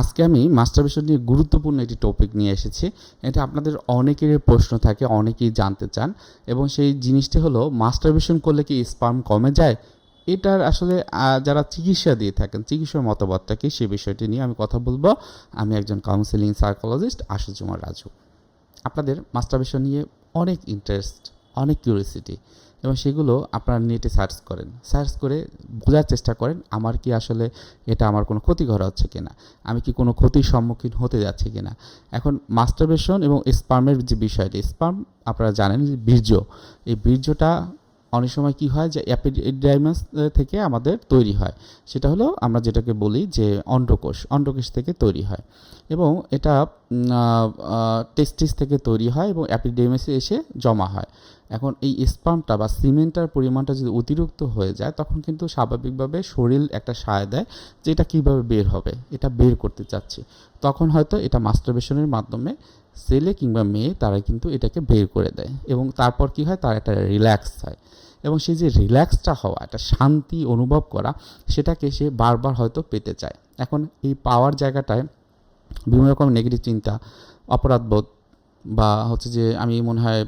আজকে আমি মাস্টারবেশন নিয়ে গুরুত্বপূর্ণ একটি টপিক নিয়ে এসেছি। এটা আপনাদের অনেকেরই প্রশ্ন থাকে, অনেকেই জানতে চান এবং সেই জিনিসটি হলো মাস্টারবেশন করলে কি স্পার্ম কমে যায়? এটার আসলে যারা চিকিৎসা দিয়ে থাকেন চিকিৎসার মতবাদটা কি, সে বিষয়টি নিয়ে আমি কথা বলব। আমি একজন কাউন্সিলিং সাইকোলজিস্ট আশুজুমার রাজু। আপনাদের মাস্টারবেশন নিয়ে অনেক ইন্টারেস্ট অনেক কিউরিয়াসিটি এবং সেগুলো আপনারা নেটে সার্চ করেন। সার্চ করে বোঝার চেষ্টা করেন, আমার কি আসলে এটা আমার কোনো ক্ষতি করা হচ্ছে কিনা? আমি কি কোনো ক্ষতির সম্মুখীন হতে যাচ্ছি কিনা? এখন মাস্টারবেশন এবং স্পার্মের যে বিষয়টি স্পার্ম আপনারা জানেন যে বীর্য। এই বীর্যটা অনেক সময় কি হয় যে অ্যাপিডাইমাস থেকে আমাদের তৈরি হয়। সেটা হলো আমরা যেটাকে বলি যে অন্ডকোষ অন্ডকোষ থেকে তৈরি হয়। এবং এটা টেস্টিস থেকে তৈরি হয় এবং অ্যাপিডেমিসে এসে জমা হয়। এখন এই স্পামটা বা সিমেন্টার পরিমাণটা যদি অতিরিক্ত হয়ে যায়, তখন কিন্তু স্বাভাবিকভাবে শরীর একটা সায় দেয় যে এটা কীভাবে বের হবে, এটা বের করতে চাচ্ছি। তখন হয়তো এটা মাস্টারবেশনের মাধ্যমে ছেলে কিংবা মেয়ে তারা কিন্তু এটাকে বের করে দেয় এবং তারপর কি হয়? তার একটা রিল্যাক্স হয়। এবং সেই যে রিল্যাক্সটা হওয়া, একটা শান্তি অনুভব করা, সেটাকে সে বারবার হয়তো পেতে চায়। এখন এই পাওয়ার জায়গাটায় বিভিন্ন রকম নেগেটিভ চিন্তা অপরাধবোধ বা হচ্ছে যে আমি মনে হয়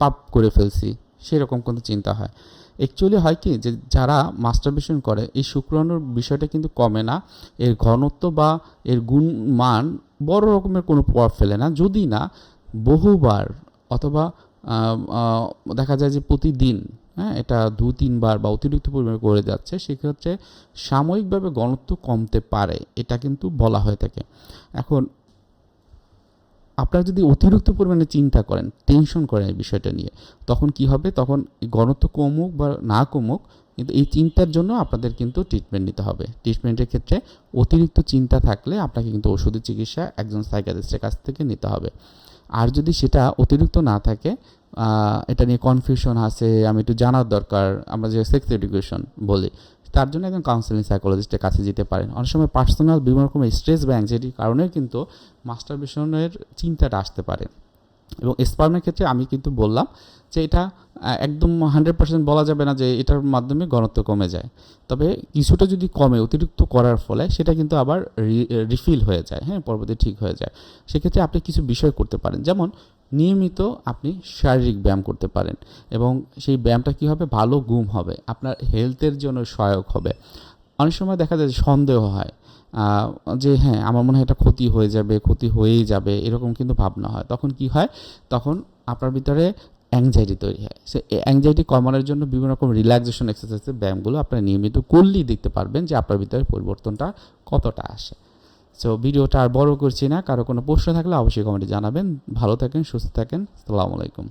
পাপ করে ফেলছি, সেরকম কোনো চিন্তা হয়। অ্যাকচুয়ালি হয় কি যে যারা মাস্টারবেশন করে, এই শুক্রাণুর বিষয়টা কিন্তু কমে না, এর ঘনত্ব বা এর গুণ মান বড় রকমের কোনো প্রভাব ফেলে না। যদি না, বহুবার অথবা দেখা যায় যে প্রতিদিন হ্যাঁ এটা দু, তিনবার বা অতিরিক্ত পরিমাণে করে যাচ্ছে, সেক্ষেত্রে সাময়িকভাবে ঘনত্ব কমতে পারে, এটা কিন্তু বলা হয়ে থাকে। এখন, আপনারা যদি অতিরিক্ত পরিমাণে চিন্তা করেন, টেনশন করেন এই বিষয়টা নিয়ে, তখন কি হবে? তখন গণত্ব কমুক বা না কমুক কিন্তু এই চিন্তার জন্য আপনাদের কিন্তু ট্রিটমেন্ট নিতে হবে। ট্রিটমেন্টের ক্ষেত্রে অতিরিক্ত চিন্তা থাকলে আপনাকে কিন্তু ওষুধের চিকিৎসা একজন সাইকাটিস্টের কাছ থেকে নিতে হবে। আর যদি সেটা অতিরিক্ত না থাকে এটা নিয়ে কনফিউশন আছে, আমি একটু জানার দরকার, আমরা যে সেক্স এডুকেশন বলি, তার জন্য একজন কাউন্সিলিং সাইকোলজিস্টের কাছে যেতে পারেন। অনেক সময় পার্সোনাল বিভিন্ন রকমের স্ট্রেস বা অ্যাংজাইটির কারণে কিন্তু মাস্টারবেশনের চিন্তাটা আসতে পারে। এবং স্পার্মের ক্ষেত্রে আমি কিন্তু বললাম যে এটা একদম হান্ড্রেড পার্সেন্ট বলা যাবে না যে এটার মাধ্যমে ঘনত্ব কমে যায়। তবে কিছুটা যদি কমে অতিরিক্ত করার ফলে সেটা কিন্তু আবার রিফিল হয়ে যায় হ্যাঁ পরবর্তী ঠিক হয়ে যায়। সেক্ষেত্রে আপনি কিছু বিষয় করতে পারেন। যেমন নিয়মিত আপনি শারীরিক ব্যায়াম করতে পারেন এবং সেই ব্যায়ামটা কী হবে? ভালো ঘুম হবে, আপনার হেলথের জন্য সহায়ক হবে। অনেক সময় দেখা যায় সন্দেহ হয় যে হ্যাঁ আমার মনে হয় এটা ক্ষতি হয়ে যাবে, ক্ষতি হয়েই যাবে, এরকম কিন্তু ভাবনা হয়। তখন কি হয়? তখন আপনার ভিতরে অ্যাংজাইটি তৈরি হয়। সে অ্যাংজাইটি কমানোর জন্য বিভিন্ন রকম রিল্যাক্সেশন এক্সারসাইজের ব্যায়ামগুলো আপনারা নিয়মিত করলেই দেখতে পারবেন যে আপনার ভিতরে পরিবর্তনটা কতটা আসে। সো ভিডিওটা আর বড় করছি না। কারও কোনো প্রশ্ন থাকলে অবশ্যই কমেন্টে জানাবেন। ভালো থাকেন, সুস্থ থাকেন। আসসালামু আলাইকুম।